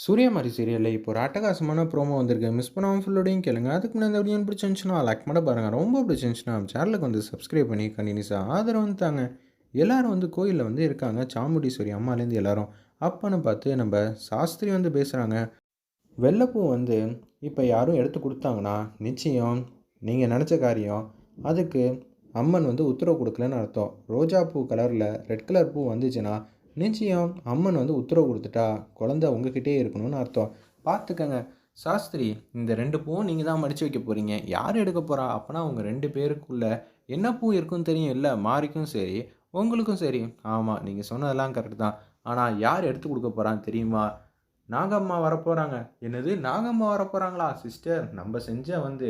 சூரியமாரி சீரியலில் இப்போ ஒரு அட்டகாசமான ப்ரோமோ வந்திருக்கு. மிஸ் பண்ணாமல் ஃபுல்லோடையும் கேளுங்க. அதுக்கு முன்னாடி இந்த வீடியோ பிடிச்சிருந்துச்சுன்னா லைக் பண்ண பாருங்கள் ரொம்ப பிடிச்சிருந்துச்சுன்னா சேனலுக்கு வந்து சப்ஸ்கிரைப் பண்ணி கண்டினியூஸாக ஆதரவு வந்துட்டாங்க எல்லாரும் வந்து கோயிலில் வந்து இருக்காங்க. சாமுண்டீஸ்வரி அம்மாலேருந்து எல்லாரும். அப்பன்னு பார்த்து நம்ம சாஸ்திரி வந்து பேசுகிறாங்க வெள்ளைப்பூ வந்து இப்போ யாரும் எடுத்து கொடுத்தாங்கன்னா நிச்சயம் நீங்கள் நினச்ச காரியம். அதுக்கு அம்மன் வந்து உத்தரவு கொடுக்கலன்னு அர்த்தம். ரோஜா பூ கலரில் ரெட் கலர் பூ வந்துச்சுன்னா நிச்சயம் அம்மன் வந்து உத்தரவு கொடுத்துட்டா குழந்த உங்ககிட்டே இருக்கணும்னு அர்த்தம். பார்த்துக்கங்க. சாஸ்திரி இந்த ரெண்டு பூவும் நீங்கள் தான் மடித்து வைக்க போகிறீங்க யார் எடுக்க போகிறா அப்போனா உங்கள் ரெண்டு பேருக்குள்ள என்ன பூ இருக்குன்னு தெரியும். இல்லை மாறிக்கும் சரி உங்களுக்கும் சரி. ஆமாம் நீங்கள் சொன்னதெல்லாம் கரெக்டு தான். ஆனால் யார் எடுத்து கொடுக்க போகிறான்னு தெரியுமா? நாகம்மா வரப்போகிறாங்க என்னது? நாகம்மா வரப்போகிறாங்களா சிஸ்டர் நம்ம செஞ்ச வந்து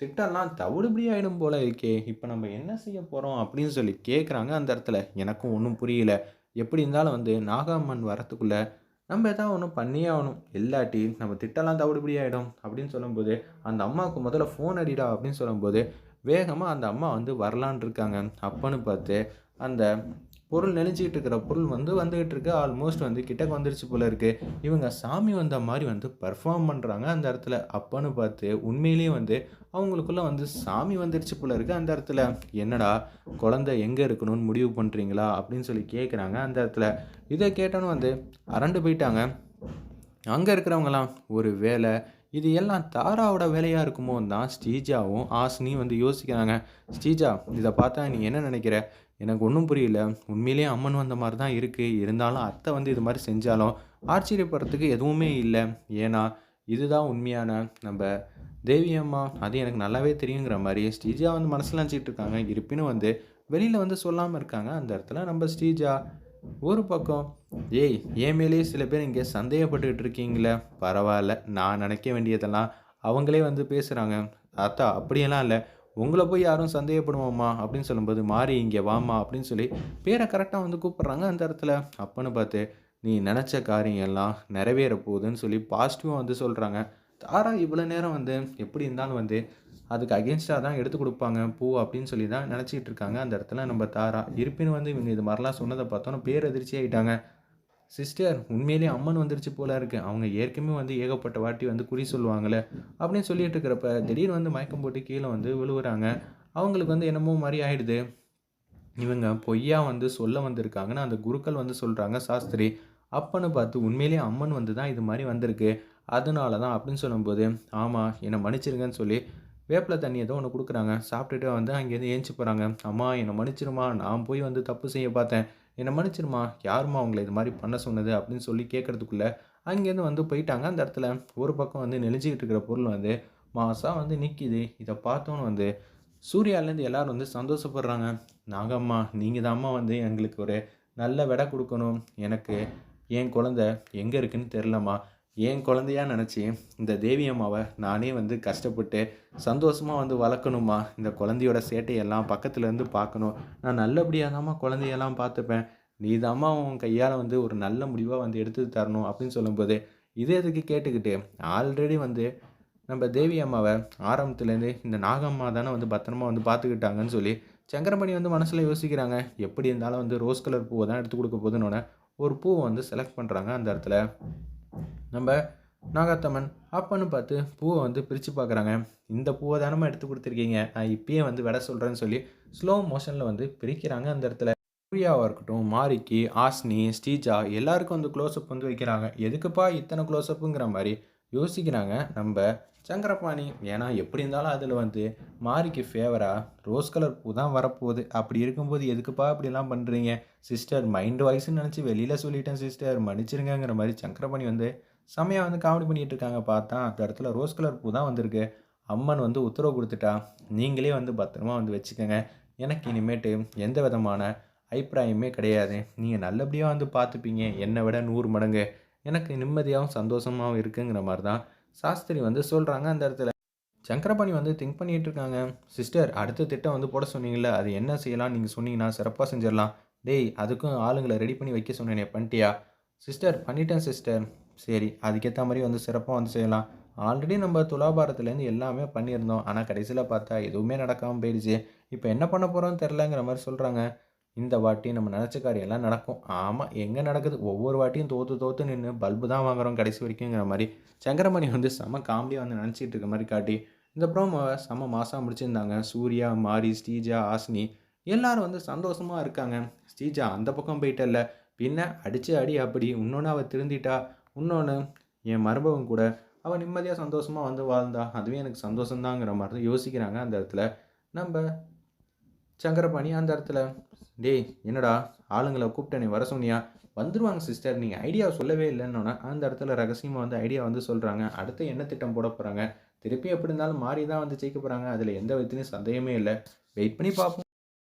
திட்டம்லாம் தவிடுபடி ஆகிடும் போல இருக்கே. இப்போ நம்ம என்ன செய்ய போகிறோம் அப்படின்னு சொல்லி கேட்குறாங்க அந்த இடத்துல. எனக்கும் ஒன்றும் புரியல. எப்படி இருந்தாலும் வந்து நாகம்மன் வரத்துக்குள்ளே நம்ம எதாவது ஒன்று பண்ணியே ஆகணும். இல்லாட்டி நம்ம திட்டலாம் தவிடுபடி ஆகிடும் அப்படின்னு சொல்லும்போது அந்த அம்மாவுக்கு முதல்ல ஃபோன் அடிடா அப்படின்னு சொல்லும்போது வேகமாக அந்த அம்மா வந்து வரலான் இருக்காங்க. அப்பன்னு பார்த்து அந்த பொருள் நெளிஞ்சிக்கிட்டு இருக்கிற பொருள் வந்து வந்துக்கிட்டு இருக்கு ஆல்மோஸ்ட் வந்து கிட்டக்கு வந்துருச்சு போல இருக்கு. இவங்க சாமி வந்த மாதிரி வந்து பர்ஃபார்ம் பண்ணுறாங்க அந்த இடத்துல. அப்பன்னு பார்த்து உண்மையிலேயே வந்து அவங்களுக்குள்ள வந்து சாமி வந்துருச்சு போல இருக்கு அந்த இடத்துல. என்னடா குழந்தை எங்கே இருக்கணும்னு முடிவு பண்ணுறீங்களா அப்படின்னு சொல்லி கேட்குறாங்க அந்த இடத்துல. இதை கேட்டோன்னு வந்து அரண்டு போயிட்டாங்க. அங்கே இருக்கிறவங்களாம் ஒரு வேலை இது எல்லாம் தாராவோட வேலையாக இருக்குமோ தான் ஸ்ரீஜாவும் ஆசினியும் வந்து யோசிக்கிறாங்க. ஸ்ரீஜா இதை பார்த்தா நீ என்ன நினைக்கிற? எனக்கு ஒன்றும் புரியல. உண்மையிலேயே அம்மன் வந்த மாதிரி தான் இருக்குது இருந்தாலும் அத்தை வந்து இது மாதிரி செஞ்சாலும் ஆச்சரியப்படுறதுக்கு எதுவுமே இல்லை. ஏன்னா இதுதான் உண்மையான நம்ம தேவி அம்மா. அது எனக்கு நல்லாவே தெரியுங்கிற மாதிரி ஸ்ரீஜா வந்து மனசில் நினச்சிட்டு இருக்காங்க இருப்பினும் வந்து வெளியில் வந்து சொல்லாமல் இருக்காங்க. அந்த இடத்துல நம்ம ஸ்ரீஜா ஒரு பக்கம் ஏய் என் மேலேயே சில பேர் இங்கே சந்தேகப்பட்டுக்கிட்டு இருக்கீங்களே. பரவாயில்ல. நான் நினைக்க வேண்டியதெல்லாம் அவங்களே வந்து பேசுகிறாங்க அத்தா அப்படியெல்லாம் இல்லை. உங்களை போய் யாரும் சந்தேகப்படுவோம்மா அப்படின்னு சொல்லும்போது மாறி இங்கே வாமா அப்படின்னு சொல்லி பேரை கரெக்டாக வந்து கூப்பிட்றாங்க அந்த இடத்துல. அப்பன்னு பார்த்து நீ நினச்ச காரியம் எல்லாம் நிறைவேற போகுதுன்னு சொல்லி பாசிட்டிவாக வந்து சொல்கிறாங்க தாரா இவ்வளோ நேரம் வந்து எப்படி இருந்தாலும் வந்து அதுக்கு அகேன்ஸ்டாக தான் எடுத்து கொடுப்பாங்க பூ அப்படின்னு சொல்லி தான் நினச்சிக்கிட்டு இருக்காங்க அந்த இடத்துல நம்ம தாரா. இருப்பினும் வந்து இவங்க இது மாதிரிலாம் சொன்னதை பார்த்தோன்னா பேர் அதிர்ச்சி ஆகிட்டாங்க சிஸ்டர் உண்மையிலேயே அம்மன் வந்துருச்சு போல இருக்கு. அவங்க ஏற்கனவே வந்து ஏகப்பட்ட வாட்டி வந்து குறி சொல்லுவாங்களே அப்படின்னு சொல்லிட்டு இருக்கிறப்ப திடீர்னு வந்து மயக்கம் போட்டு கீழே வந்து விழுவுறாங்க. அவங்களுக்கு வந்து என்னமோ மாதிரி ஆயிடுது. இவங்க பொய்யா வந்து சொல்ல வந்திருக்காங்கன்னு அந்த குருக்கள் வந்து சொல்கிறாங்க சாஸ்திரி. அப்பன்னு பார்த்து உண்மையிலேயே அம்மன் வந்து தான் இது மாதிரி வந்திருக்கு. அதனால தான் அப்படின்னு சொல்லும்போது ஆமாம் என்னை மன்னிச்சிருங்கன்னு சொல்லி வேப்பில தண்ணி ஏதோ ஒன்று கொடுக்குறாங்க. சாப்பிட்டுட்டு வந்து அங்கேருந்து ஏஞ்சி போகிறாங்க அம்மா என்னை மன்னிச்சிருமா? நான் போய் வந்து தப்பு செய்ய பார்த்தேன். என்னை மன்னிச்சிருமா? யாருமா அவங்கள இது மாதிரி பண்ண சொன்னது அப்படின்னு சொல்லி கேட்குறதுக்குள்ளே அங்கேருந்து வந்து போயிட்டாங்க. அந்த இடத்துல ஒரு பக்கம் வந்து நெளிஞ்சிக்கிட்டு இருக்கிற பொருள் வந்து மாசாக வந்து நிற்கிது இதை பார்த்தோன்னு வந்து சூர்யாலேருந்து எல்லோரும் வந்து சந்தோஷப்படுறாங்க. நாகம்மா நீங்கள் தாம்மா வந்து எங்களுக்கு ஒரு நல்ல விடை கொடுக்கணும். எனக்கு என் குழந்த எங்கே இருக்குன்னு தெரிலம்மா என் குழந்தையா நினச்சி இந்த தேவி அம்மாவை நானே வந்து கஷ்டப்பட்டு சந்தோஷமாக வந்து வளர்க்கணுமா? இந்த குழந்தையோட சேட்டையெல்லாம் பக்கத்துலேருந்து பார்க்கணும். நான் நல்லபடியாக தாம்மா குழந்தையெல்லாம் பார்த்துப்பேன். நீ தாம்மா உன் கையால் வந்து ஒரு நல்ல முடிவாக வந்து எடுத்து தரணும் அப்படின்னு சொல்லும்போது இதே இதுக்கு கேட்டுக்கிட்டு ஆல்ரெடி வந்து நம்ம தேவி அம்மாவை ஆரம்பத்துலேருந்து இந்த நாகம்மா தானே வந்து பத்திரமா வந்து பார்த்துக்கிட்டாங்கன்னு சொல்லி சங்கரமணி வந்து மனசில் யோசிக்கிறாங்க. எப்படி இருந்தாலும் வந்து ரோஸ் கலர் பூவை தான் எடுத்து கொடுக்க போதுன்னு ஒரு பூவை வந்து செலக்ட் பண்ணுறாங்க அந்த இடத்துல. நம்ம நாகாத்தம்மன் அப்பன்னு பார்த்து பூவை வந்து பிரித்து பார்க்குறாங்க. இந்த பூவை தானமாக எடுத்து கொடுத்துருக்கீங்க? நான் இப்பயே வந்து விட சொல்கிறேன்னு சொல்லி ஸ்லோ மோஷனில் வந்து பிரிக்கிறாங்க அந்த இடத்துல. சூர்யாவாக இருக்கட்டும் மாரிக்கி ஆஸ்னி ஸ்டீஜா எல்லாருக்கும் வந்து க்ளோஸ்அப் வந்து வைக்கிறாங்க. எதுக்குப்பா இத்தனை க்ளோஸ்அப்புங்கிற மாதிரி யோசிக்கிறாங்க. நம்ம சங்கரபாணி ஏன்னா எப்படி இருந்தாலும் அதில் வந்து மாரிக்கு ஃபேவராக ரோஸ் கலர் பூ தான் வரப்போகுது. அப்படி இருக்கும்போது எதுக்குப்பா அப்படிலாம் பண்ணுறீங்க சிஸ்டர் மைண்ட் வாய்ஸ்ன்னு நினச்சி வெளியில் சொல்லிட்டேன் சிஸ்டர் மன்னிச்சிருங்கிற மாதிரி சங்கரபாணி வந்து செம்மையாக வந்து காமெடி பண்ணிகிட்டு இருக்காங்க. பார்த்தா அந்த இடத்துல ரோஸ் கலர் பூ தான் வந்திருக்கு. அம்மன் வந்து உத்தரவு கொடுத்துட்டா நீங்களே வந்து பத்திரமா வந்து வச்சுக்கோங்க. எனக்கு இனிமேட்டு எந்த விதமான அபிப்பிராயமே கிடையாது. நீங்கள் நல்லபடியாக வந்து பார்த்துப்பீங்க. என்னை விட நூறு மடங்கு. எனக்கு நிம்மதியாகவும் சந்தோஷமாகவும் இருக்குங்கிற மாதிரி தான் சாஸ்திரி வந்து சொல்கிறாங்க அந்த இடத்துல. சங்கரபாணி வந்து திங்க் பண்ணிகிட்டு இருக்காங்க சிஸ்டர் அடுத்த திட்டம் வந்து போட சொன்னீங்களே அது என்ன செய்யலாம்? நீங்கள் சொன்னீங்கன்னா சிறப்பாக செஞ்சிடலாம். டேய் அதுக்கும் ஆளுங்களை ரெடி பண்ணி வைக்க சொன்னேனே பண்ணிட்டியா? சிஸ்டர் பண்ணிட்டேன் சிஸ்டர் சரி அதுக்கேற்ற மாதிரி வந்து சிறப்பாக வந்து செய்யலாம். ஆல்ரெடி நம்ம துலாபாரத்துலேருந்து எல்லாமே பண்ணியிருந்தோம். ஆனால் கடைசியில் பார்த்தா எதுவுமே நடக்காமல் போயிடுச்சு. இப்போ என்ன பண்ண போகிறோம்னு தெரிலங்கிற மாதிரி சொல்கிறாங்க இந்த வாட்டி நம்ம நினச்ச காரியம் எல்லாம் நடக்கும். ஆமாம் எங்கே நடக்குது? ஒவ்வொரு வாட்டியும் தோற்று தோற்று நின்று பல்பு தான் வாங்குகிறோம் கடைசி வரைக்குங்கிற மாதிரி. சங்கரமணி வந்து செம காமெடியாக வந்து நினச்சிட்டு இருக்க மாதிரி காட்டி இந்த ப்ரோமோவை செம மாதம் முடிச்சிருந்தாங்க. சூர்யா மாரி ஸ்ரீஜா ஆஸ்னி எல்லாரும் வந்து சந்தோஷமாக இருக்காங்க. ஸ்ரீஜா அந்த பக்கம் போயிட்டல்ல. பின்ன அடித்து அடி அப்படி இன்னொன்று அவள் திருந்திட்டா இன்னொன்று என் மருமகன் கூட. அவள் நிம்மதியாக சந்தோஷமாக வந்து வாழ்ந்தா அதுவே எனக்கு சந்தோஷம்தாங்கிற மாதிரி தான் யோசிக்கிறாங்க அந்த இடத்துல. நம்ம சங்கரபாணி அந்த இடத்துல டேய் என்னடா ஆளுங்களை கூப்பிட்டு நீ வர சொன்னியா? வந்துருவாங்க சிஸ்டர் நீங்கள் ஐடியா சொல்லவே இல்லைன்னொன்னே அந்த இடத்துல ரகசியமாக வந்து ஐடியா வந்து சொல்கிறாங்க அடுத்து என்ன திட்டம் போட போகிறாங்க திருப்பி எப்படி இருந்தாலும் மாறி தான் வந்து ஜெயிக்க போகிறாங்க அதில் எந்த விதத்துலையும் சந்தேகமே இல்லை. வெயிட் பண்ணி பார்ப்போம்.